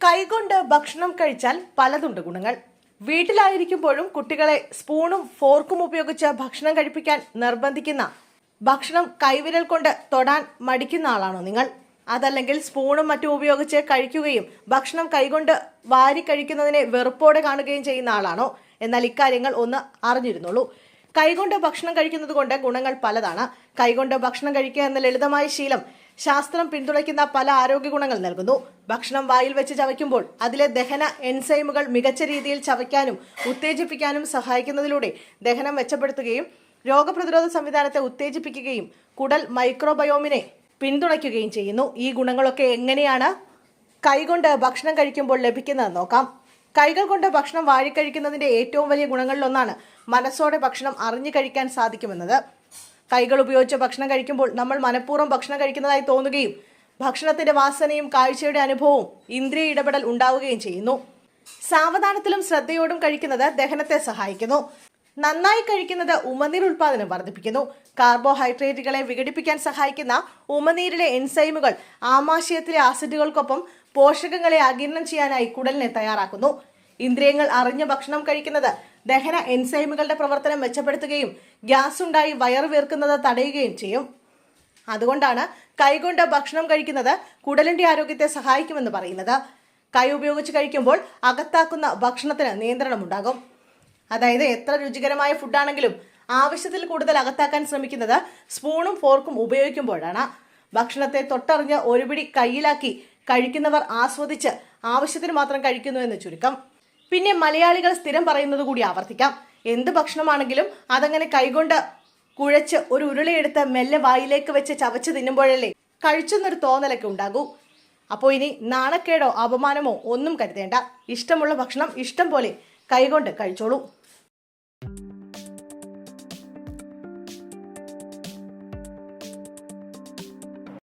കൈകൊണ്ട് ഭക്ഷണം കഴിച്ചാൽ പലതുണ്ട് ഗുണങ്ങൾ. വീട്ടിലായിരിക്കുമ്പോഴും കുട്ടികളെ സ്പൂണും ഫോർക്കും ഉപയോഗിച്ച് ഭക്ഷണം കഴിപ്പിക്കാൻ നിർബന്ധിക്കുന്ന ഭക്ഷണം കൈവിരൽ കൊണ്ട് തൊടാൻ മടിക്കുന്ന ആളാണോ നിങ്ങൾ? അതല്ലെങ്കിൽ സ്പൂണും മറ്റും ഉപയോഗിച്ച് കഴിക്കുകയും ഭക്ഷണം കൈകൊണ്ട് വാരി കഴിക്കുന്നതിനെ വെറുപ്പോടെ കാണുകയും ചെയ്യുന്ന ആളാണോ? എന്നാൽ ഇക്കാര്യങ്ങൾ ഒന്ന് അറിഞ്ഞിരുന്നുള്ളൂ കൈകൊണ്ട് ഭക്ഷണം കഴിക്കുന്നത് കൊണ്ട് ഗുണങ്ങൾ പലതാണ്. കൈകൊണ്ട് ഭക്ഷണം കഴിക്കുക എന്ന ലളിതമായ ശീലം ശാസ്ത്രം പിന്തുണയ്ക്കുന്ന പല ആരോഗ്യ ഗുണങ്ങൾ നൽകുന്നു. ഭക്ഷണം വായിൽ വെച്ച് ചവയ്ക്കുമ്പോൾ അതിലെ ദഹന എൻസൈമുകൾ മികച്ച രീതിയിൽ ചവയ്ക്കാനും ഉത്തേജിപ്പിക്കാനും സഹായിക്കുന്നതിലൂടെ ദഹനം മെച്ചപ്പെടുത്തുകയും രോഗപ്രതിരോധ സംവിധാനത്തെ ഉത്തേജിപ്പിക്കുകയും കുടൽ മൈക്രോബയോമിനെ പിന്തുണയ്ക്കുകയും ചെയ്യുന്നു. ഈ ഗുണങ്ങളൊക്കെ എങ്ങനെയാണ്? കൈകൊണ്ട് ഭക്ഷണം കഴിക്കുമ്പോൾ ലഭിക്കുന്നത് നോക്കാം. കൈകൾ കൊണ്ട് ഭക്ഷണം വാഴിക്കഴിക്കുന്നതിന്റെ ഏറ്റവും വലിയ ഗുണങ്ങളിലൊന്നാണ് മനസ്സോടെ ഭക്ഷണം അറിഞ്ഞു കഴിക്കാൻ സാധിക്കുമെന്നത്. കൈകൾ ഉപയോഗിച്ച് ഭക്ഷണം കഴിക്കുമ്പോൾ നമ്മൾ മനഃപൂർവം ഭക്ഷണം കഴിക്കുന്നതായി തോന്നുകയും ഭക്ഷണത്തിന്റെ വാസനയും കാഴ്ചയുടെ അനുഭവവും ഇന്ദ്രിയ ഇടപെടൽ ഉണ്ടാവുകയും ചെയ്യുന്നു. സാവധാനത്തിലും ശ്രദ്ധയോടും കഴിക്കുന്നത് ദഹനത്തെ സഹായിക്കുന്നു. നന്നായി കഴിക്കുന്നത് ഉമനീർ ഉൽപാദനം വർദ്ധിപ്പിക്കുന്നു. കാർബോഹൈഡ്രേറ്റുകളെ വിഘടിപ്പിക്കാൻ സഹായിക്കുന്ന ഉമനീരിലെ എൻസൈമുകൾ ആമാശയത്തിലെ ആസിഡുകൾക്കൊപ്പം പോഷകങ്ങളെ ആഗിരണം ചെയ്യാനായി കുടലിനെ തയ്യാറാക്കുന്നു. ഇന്ദ്രിയങ്ങൾ അറിഞ്ഞ ഭക്ഷണം കഴിക്കുന്നത് ദഹന എൻസൈമുകളുടെ പ്രവർത്തനം മെച്ചപ്പെടുത്തുകയും ഗ്യാസ് ഉണ്ടായി വയറുവീർക്കുന്നത് തടയുകയും ചെയ്യും. അതുകൊണ്ടാണ് കൈകൊണ്ട് ഭക്ഷണം കഴിക്കുന്നത് കുടലിന്റെ ആരോഗ്യത്തെ സഹായിക്കുമെന്ന് പറയുന്നത്. കൈ ഉപയോഗിച്ച് കഴിക്കുമ്പോൾ അകത്താക്കുന്ന ഭക്ഷണത്തിന് നിയന്ത്രണമുണ്ടാകും. അതായത് എത്ര രുചികരമായ ഫുഡാണെങ്കിലും ആവശ്യത്തിൽ കൂടുതൽ അകത്താക്കാൻ ശ്രമിക്കുന്നത് സ്പൂണും ഫോർക്കും ഉപയോഗിക്കുമ്പോഴാണ്. ഭക്ഷണത്തെ തൊട്ടറിഞ്ഞ് ഒരുപിടി കയ്യിലാക്കി കഴിക്കുന്നവർ ആസ്വദിച്ച് ആവശ്യത്തിന് മാത്രം കഴിക്കുന്നു എന്ന് ചുരുക്കം. പിന്നെ മലയാളികൾ സ്ഥിരം പറയുന്നത് കൂടി ആവർത്തിക്കാം. എന്ത് ഭക്ഷണമാണെങ്കിലും അതങ്ങനെ കൈകൊണ്ട് കുഴച്ച് ഒരു ഉരുളയെടുത്ത് മെല്ലെ വായിലേക്ക് വെച്ച് ചവച്ച് തിന്നുമ്പോഴല്ലേ കഴിച്ചെന്നൊരു തോന്നലൊക്കെ ഉണ്ടാകൂ. അപ്പോൾ ഇനി നാണക്കേടോ അപമാനമോ ഒന്നും കരുതേണ്ട. ഇഷ്ടമുള്ള ഭക്ഷണം ഇഷ്ടം പോലെ കൈകൊണ്ട് കഴിച്ചോളൂ.